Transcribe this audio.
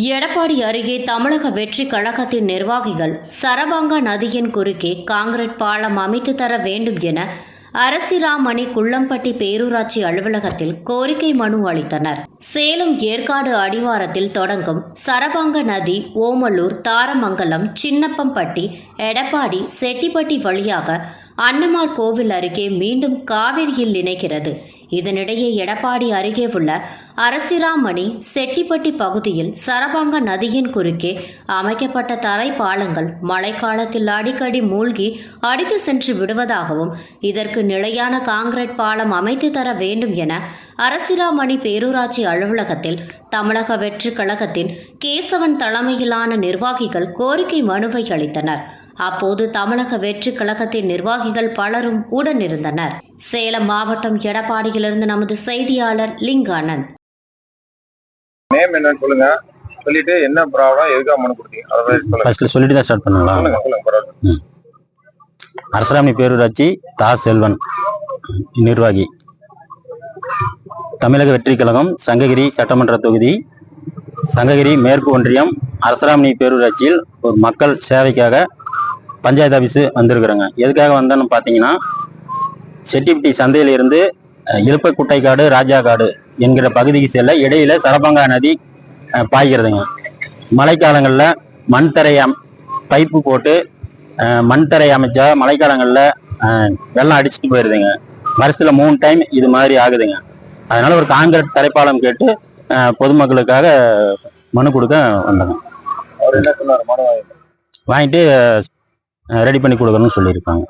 எடப்பாடி அருகே தமிழக வெற்றி கழகத்தின் நிர்வாகிகள் சரபாங்கா நதியின் குறுக்கே காங்கிரட் பாலம் அமைத்து தர வேண்டும் என அரசிராமணி குள்ளம்பட்டி பேரூராட்சி அலுவலகத்தில் கோரிக்கை மனு அளித்தனர். சேலம் ஏற்காடு அடிவாரத்தில் தொடங்கும் சரபாங்க நதி ஓமலூர் தாரமங்கலம் சின்னப்பம்பட்டி எடப்பாடி செட்டிப்பட்டி வழியாக அன்னமார் கோவில் அருகே மீண்டும் காவிரியில் இணைக்கிறது இதனிடையே எடப்பாடி அருகே உள்ள அரசிராமணி செட்டிப்பட்டி பகுதியில் சரபாங்க நதியின் குறுக்கே அமைக்கப்பட்ட தரை பாலங்கள் மழைக்காலத்தில் அடிக்கடி மூழ்கி அடித்து சென்று விடுவதாகவும் இதற்கு நிலையான காங்கிரீட் பாலம் அமைத்து தர வேண்டும் என அரசிராமணி பேரூராட்சி அலுவலகத்தில் தமிழக வெற்றி கழகத்தின் கேசவன் தலைமையிலான நிர்வாகிகள் கோரிக்கை மனுவை அளித்தனர். அப்போது தமிழக வெற்றி கழகத்தின் நிர்வாகிகள் பலரும் உடனிருந்தனர். சேலம் மாவட்டம் எடப்பாடியிலிருந்து நமது செய்தியாளர் லிங்கானந்த். நேம் சொல்லுங்க. சொல்லிட்டு என்ன ப்ராப்ளம் எதுக்காக மனு கொடுத்தீங்க? அதை பத்தி சொல்லுங்க. ஃபர்ஸ்ட்ல சொல்லிட்டு தான் ஸ்டார்ட் பண்ணலாம். அரசராமணி பேரூராட்சி தா. செல்வன் நிர்வாகி. தமிழக வெற்றி கழகம் சங்ககிரி சட்டமன்ற தொகுதி சங்ககிரி மேற்கு ஒன்றியம் அரசராமணி பேரூராட்சியில் ஒரு மக்கள் சேவைக்காக பஞ்சாயத்து ஆஃபீஸு வந்திருக்கிறோங்க. எதுக்காக வந்தோன்னு பார்த்தீங்கன்னா செட்டிப்பட்டி சந்தையில இருந்து அஹ், இலுப்பக்குட்டைக்காடு ராஜாக்காடு என்கிற பகுதிக்கு செல்ல இடையில சரபங்கா நதி பாய்கிறதுங்க. மழைக்காலங்களில் மண் தரை அம் பைப்பு போட்டு அஹ், மண் தரை அமைச்சா மழைக்காலங்களில் வெள்ளம் அடிச்சுட்டு போயிருதுங்க. வருஷத்துல மூணு டைம் இது மாதிரி ஆகுதுங்க. அதனால ஒரு காங்கிரீட் தரைப்பாலம் கேட்டு பொதுமக்களுக்காக மனு கொடுக்க வந்தோங்க. வாங்கிட்டு ரெடி பண்ணி கொடுக்கணும்னு சொல்லியிருக்காங்க.